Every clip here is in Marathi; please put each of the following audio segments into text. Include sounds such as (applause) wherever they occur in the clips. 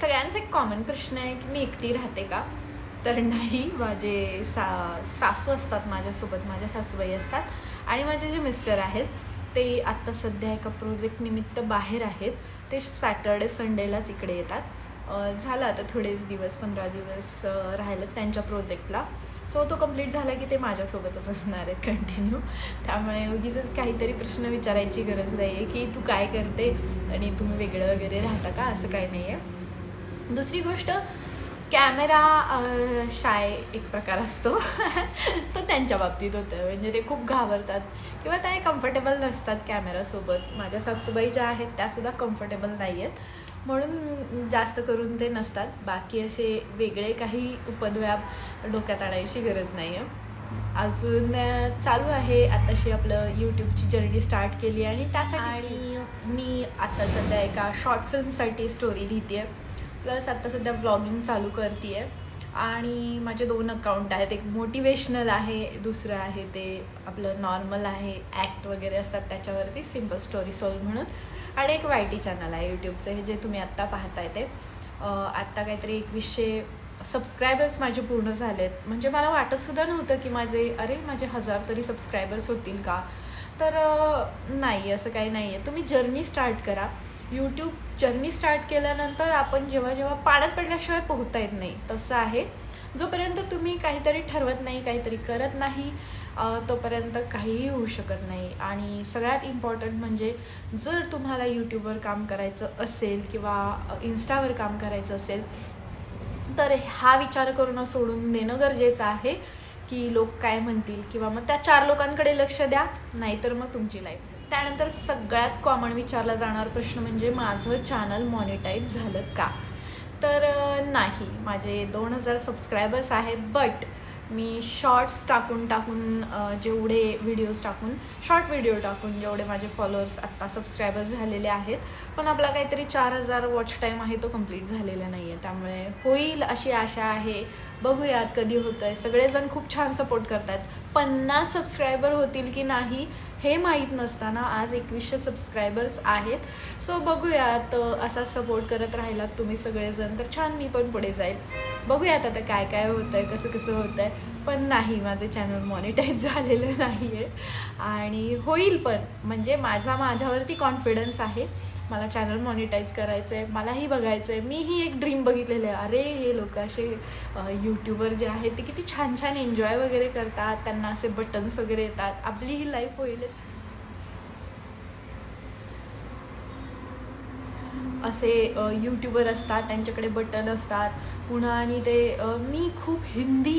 सगळ्यांचा एक कॉमन प्रश्न आहे की मी एकटी राहते का? तर नाही माझे सा सासू असतात माझ्यासोबत माझ्या सासूबाई असतात. आणि माझे जे मिस्टर आहेत ते आत्ता सध्या एका प्रोजेक्ट निमित्त बाहेर आहेत. ते सॅटर्डे संडेलाच इकडे येतात. झालं आता थोडेच दिवस पंधरा दिवस राहिलेत त्यांच्या प्रोजेक्टला सो तो कंप्लीट झाला की ते माझ्यासोबतच असणार आहेत कंटिन्यू त्यामुळे उगीच काहीतरी प्रश्न विचारायची गरज नाही आहे की तू काय करते आणि तुम्ही वेगळं वगैरे राहता का? असं काही नाही आहे दुसरी गोष्ट कॅमेरा शाय एक प्रकार असतो. (laughs) तो त्यांच्या बाबतीत होतं. म्हणजे ते खूप घाबरतात. किंवा त्या कम्फर्टेबल नसतात कॅमेरासोबत माझ्या सासूबाई ज्या आहेत त्यासुद्धा कम्फर्टेबल नाही आहेत म्हणून जास्त करून ते नसतात. बाकी असे वेगळे काही उपद्व्याप डोक्यात आणायची गरज नाही आहे अजून चालू आहे आताशी आपलं यूट्यूबची जर्नी स्टार्ट केली आणि त्यासाठी आणि मी आता सध्या एका शॉर्ट फिल्मसाठी स्टोरी लिहिते आहे प्लस आत्ता सध्या ब्लॉगिंग चालू करते आहे आणि माझे दोन अकाउंट आहेत. एक मोटिवेशनल आहे दुसरं आहे ते आपलं नॉर्मल आहे ॲक्ट वगैरे असतात त्याच्यावरती सिंपल स्टोरी सोल्व म्हणून. आणि एक वाय टी चॅनल आहे यूट्यूबचं हे जे तुम्ही आत्ता पाहताय ते. आत्ता काहीतरी एकवीसशे सबस्क्रायबर्स माझे पूर्ण झालेत. म्हणजे मला वाटतसुद्धा नव्हतं की माझे अरे माझे हजार तरी सबस्क्रायबर्स होतील का? तर नाही असं काही नाही आहे तुम्ही जर्नी स्टार्ट करा. यूट्यूब जर्नी स्टार्ट केल्यानंतर आपण जेव्हा जेव्हा पाण्यात पडल्याशिवाय पोहता येत नाही तसं आहे. जोपर्यंत तुम्ही काहीतरी ठरवत नाही काहीतरी करत नाही तोपर्यंत काहीही होऊ शकत नाही. आणि सगळ्यात इम्पॉर्टंट म्हणजे जर तुम्हाला यूट्यूबवर काम करायचं असेल किंवा इन्स्टावर काम करायचं असेल तर हा विचार करणं सोडून देणं गरजेचं आहे की लोक काय म्हणतील किंवा मग त्या चार लोकांकडे लक्ष द्या नाहीतर मग तुमची लाईफ त्यानंतर सगळ्यात कॉमन विचारला जाणारा प्रश्न म्हणजे माझं चॅनल मॉनिटाईज झालं का? तर नाही. माझे दोन हजार सबस्क्रायबर्स आहेत बट मी शॉर्ट्स टाकून टाकून जेवढे व्हिडिओज टाकून शॉर्ट व्हिडिओ टाकून जेवढे माझे फॉलोअर्स आत्ता सबस्क्रायबर्स झालेले आहेत पण आपला काहीतरी चार हजार वॉच टाईम आहे तो कंप्लीट झालेला नाही आहे त्यामुळे होईल अशी आशा आहे. बघूयात कधी होतं आहे सगळेजण खूप छान सपोर्ट करतात पन्नास सबस्क्रायबर होतील की नाही हे माहीत नसताना आज एकवीसशे सबस्क्रायबर्स आहेत. सो बघूयात असा सपोर्ट करत राहिलात तुम्ही सगळेजण तर छान मी पण पुढे जाईल. बघूयात आता काय काय होतं आहे कसं कसं होतं आहे पण नाही माझे चॅनल मॉनिटाईज झालेलं नाही आहे आणि होईल पण म्हणजे माझा माझ्यावरती कॉन्फिडन्स आहे. मला चॅनल मॉनिटाईज करायचं आहे मलाही बघायचं आहे मीही एक ड्रीम बघितलेलं आहे. अरे हे लोक असे यूट्यूबर जे आहेत ते किती छान छान एन्जॉय वगैरे करतात. त्यांना असे बटन्स वगैरे येतात. आपली ही लाईफ होईल असे यूट्यूबर असतात त्यांच्याकडे बटन असतात. पुन्हा आणि ते मी खूप हिंदी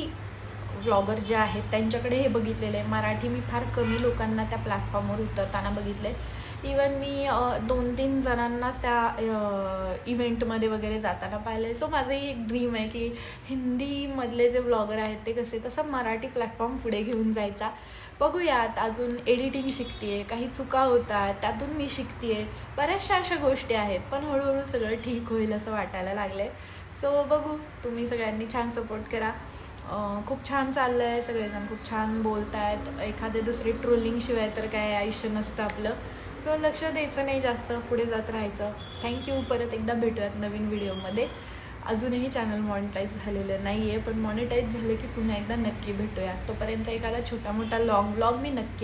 व्लॉगर जे आहेत त्यांच्याकडे हे बघितलेलं आहे. मराठी मी फार कमी लोकांना त्या प्लॅटफॉर्मवर उतरताना बघितले इवन मी दोन तीन जणांनाच त्या इव्हेंटमध्ये वगैरे जाताना पाहिलं आहे सो माझंही एक ड्रीम आहे की हिंदीमधले जे व्लॉगर आहेत ते कसे तसं मराठी प्लॅटफॉर्म पुढे घेऊन जायचा. बघूयात अजून एडिटिंग शिकते काही चुका होतात त्यातून मी शिकते बऱ्याचशा अशा गोष्टी आहेत पण हळूहळू सगळं ठीक होईल असं वाटायला लागलं आहे सो बघू तुम्ही सगळ्यांनी छान सपोर्ट करा. खूप छान चाललं आहे सगळेजण खूप छान बोलत आहेत एखादे दुसरे ट्रोलिंगशिवाय तर काय आयुष्य नसतं आपलं. सो लक्ष द्यायचं नाही जास्त पुढे जात राहायचं. थँक्यू परत एकदा भेटूयात नवीन व्हिडिओमध्ये अजूनही चॅनल मॉनिटाईज झालेलं नाही आहे पण मॉनिटाईज झालं की पुन्हा एकदा नक्की भेटूया तोपर्यंत एखादा छोटा मोठा लॉंग ब्लॉग मी नक्की